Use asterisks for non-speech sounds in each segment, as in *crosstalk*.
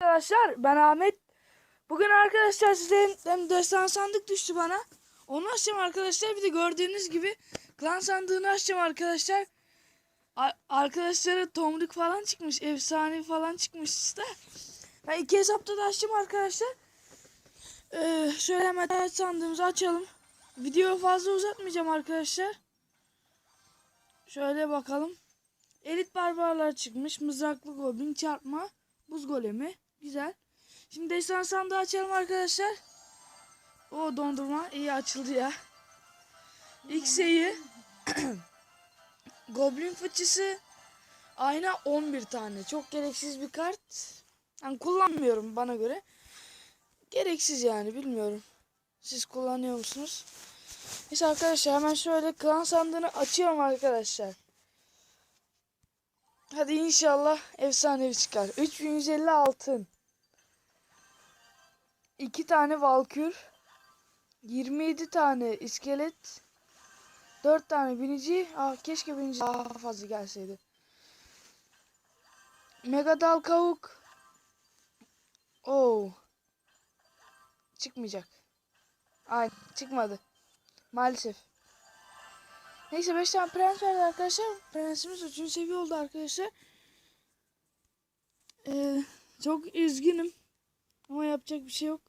Arkadaşlar ben Ahmet. Bugün arkadaşlar size hem destan sandık düştü bana. Onu açacağım arkadaşlar. Bir de gördüğünüz gibi klan sandığını açacağım arkadaşlar. Arkadaşlara tomruk falan çıkmış. Efsane falan çıkmış işte. Ben iki hesapta da açtım arkadaşlar. Ee, şöyle hemen sandığımızı açalım. Videoyu fazla uzatmayacağım arkadaşlar. Şöyle bakalım. Elit barbarlar çıkmış. Mızraklı goblin çarpma. Buz golemi. Güzel. Şimdi destan sandığı açalım arkadaşlar. O dondurma iyi açıldı ya. X'eyi *clears throat* Goblin fıçısı ayna 11 tane. Çok gereksiz bir kart. Yani kullanmıyorum bana göre. Gereksiz yani bilmiyorum. Siz kullanıyor musunuz? Neyse arkadaşlar hemen şöyle klan sandığını açıyorum arkadaşlar. Hadi inşallah efsanevi çıkar. 3150 altın. 2 tane valkür. 27 tane iskelet. 4 tane binici. Ah keşke binici daha fazla gelseydi. Mega dal kavuk. Oo. Çıkmayacak. Ay çıkmadı. Maalesef. Neyse 5 tane prens verdi arkadaşlar. Prensimiz 3. seviye oldu arkadaşlar. Ee, çok üzgünüm. Ama yapacak bir şey yok.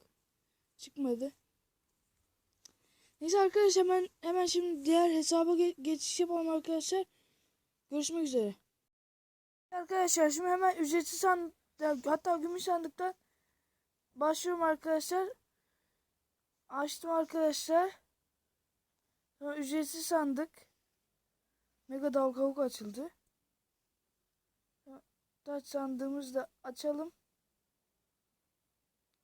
Çıkmadı. Neyse arkadaşlar hemen hemen şimdi diğer hesaba ge- geçiş yapalım arkadaşlar. Görüşmek üzere. Arkadaşlar şimdi hemen ücretsiz sandık hatta gümüş sandıktan başlıyorum arkadaşlar. Açtım arkadaşlar. Sonra ücretsiz sandık. Mega dal kavuk açıldı. Taç sandığımızı da açalım.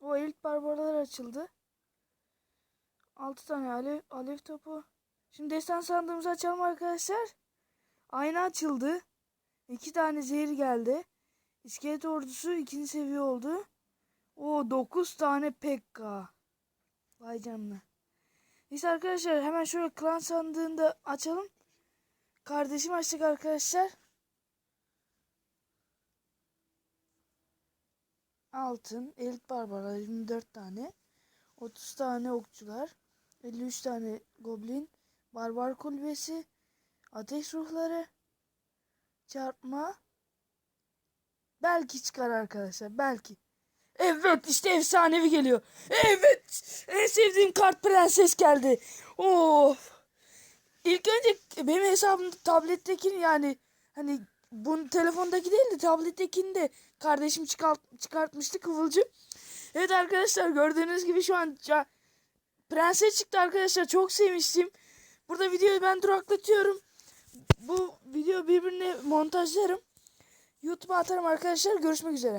O ilk barbarlar açıldı. 6 tane alev, alev topu. Şimdi destan sandığımızı açalım arkadaşlar. Ayna açıldı. 2 tane zehir geldi. İskelet ordusu ikinci seviye oldu. O 9 tane pekka. Vay canına. Neyse arkadaşlar hemen şöyle klan sandığını da açalım. Kardeşim açtık arkadaşlar. Altın, elit barbarlar 24 tane. 30 tane okçular. 53 tane goblin. Barbar kulübesi. Ateş ruhları. Çarpma. Belki çıkar arkadaşlar. Belki. Evet işte efsanevi geliyor. Evet. En sevdiğim kart prenses geldi. Of. İlk önce benim hesabım tablettekini yani hani bunu telefondaki değil de tablettekini de kardeşim çıkart, çıkartmıştı kıvılcım. Evet arkadaşlar gördüğünüz gibi şu an prenses çıktı arkadaşlar çok sevmiştim. Burada videoyu ben duraklatıyorum. Bu video birbirine montajlarım. YouTube'a atarım arkadaşlar. Görüşmek üzere.